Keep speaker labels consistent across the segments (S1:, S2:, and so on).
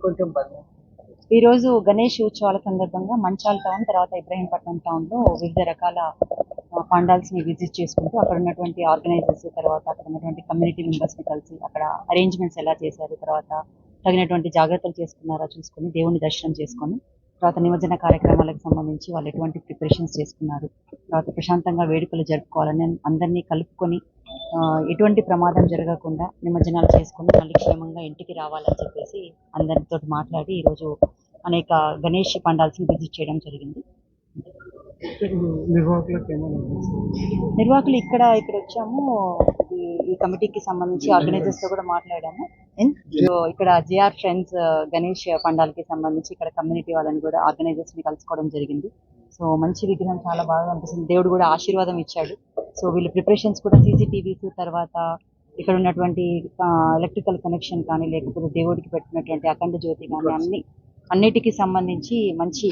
S1: కొంచెం
S2: ఈ రోజు గణేష్ ఉత్సవాల సందర్భంగా మంచాల్ టౌన్ తర్వాత ఇబ్రహీంపట్నం టౌన్లో వివిధ రకాల పండాల్స్ని విజిట్ చేసుకుంటూ అక్కడ ఉన్నటువంటి ఆర్గనైజర్స్ తర్వాత అక్కడ ఉన్నటువంటి కమ్యూనిటీ మెంబర్స్ని కలిసి అక్కడ అరేంజ్మెంట్స్ ఎలా చేశారు తర్వాత తగినటువంటి జాగ్రత్తలు చేసుకున్నారా చూసుకొని దేవుని దర్శనం చేసుకొని తర్వాత నిమజ్జన కార్యక్రమాలకు సంబంధించి వాళ్ళు ఎటువంటి ప్రిపరేషన్స్ చేసుకున్నారు తర్వాత ప్రశాంతంగా వేడుకలు జరుపుకోవాలని అందరినీ కలుపుకొని ఎటువంటి ప్రమాదం జరగకుండా నిమజ్జనాలు చేసుకొని మళ్ళీ క్షేమంగా ఇంటికి రావాలని చెప్పేసి అందరితో మాట్లాడి ఈరోజు అనేక గణేష్ పండాల్స్ని విజిట్ చేయడం జరిగింది? నిర్వాహకులు ఇక్కడ ఇక్కడ వచ్చాము. ఈ- కమిటీకి సంబంధించి ఆర్గనైజర్స్తో కూడా మాట్లాడాము. ఇక్కడ జిఆర్ ఫ్రెండ్స్ గణేష్ పండాలకి సంబంధించి ఇక్కడ కమ్యూనిటీ వాళ్ళని కూడా ఆర్గనైజర్స్ని కలుసుకోవడం జరిగింది. సో మంచి విగ్రహం చాలా బాగా అనిపిస్తుంది. దేవుడు కూడా ఆశీర్వాదం ఇచ్చాడు. సో వీళ్ళు ప్రిపరేషన్స్ కూడా సీసీటీవీస్ తర్వాత ఇక్కడ ఉన్నటువంటి ఎలక్ట్రికల్ కనెక్షన్ కానీ లేకపోతే దేవుడికి పెట్టినటువంటి అఖండ జ్యోతి కానీ అన్ని అన్నిటికీ సంబంధించి మంచి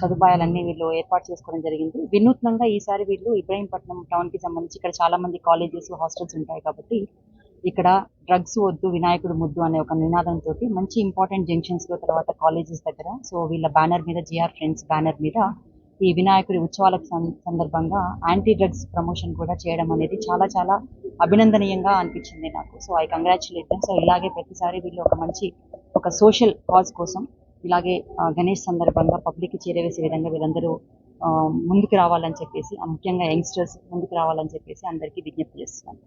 S2: సదుపాయాలన్నీ వీళ్ళు ఏర్పాటు చేసుకోవడం జరిగింది. వినూత్నంగా ఈసారి వీళ్ళు ఇబ్రాహీంపట్నం టౌన్కి సంబంధించి ఇక్కడ చాలా మంది కాలేజెస్ హాస్టల్స్ ఉంటాయి కాబట్టి ఇక్కడ డ్రగ్స్ వద్దు వినాయకుడు ముద్దు అనే ఒక నినాదంతో మంచి ఇంపార్టెంట్ జంక్షన్స్లో తర్వాత కాలేజెస్ దగ్గర సో వీళ్ళ బ్యానర్ మీద జిఆర్ ఫ్రెండ్స్ బ్యానర్ మీద ఈ వినాయకుడి ఉత్సవాలకు సందర్భంగా యాంటీ డ్రగ్స్ ప్రమోషన్ కూడా చేయడం అనేది చాలా చాలా అభినందనీయంగా అనిపించింది నాకు. సో ఐ కంగ్రాచులేట్ సో ఇలాగే ప్రతిసారి వీళ్ళు ఒక మంచి ఒక సోషల్ కాజ్ కోసం ఇలాగే గణేష్ సందర్భంగా పబ్లిక్ చేరవేసే విధంగా వీళ్ళందరూ ముందుకు రావాలని చెప్పేసి ముఖ్యంగా యంగ్స్టర్స్ ముందుకు రావాలని చెప్పేసి అందరికీ విజ్ఞప్తి చేస్తున్నాను.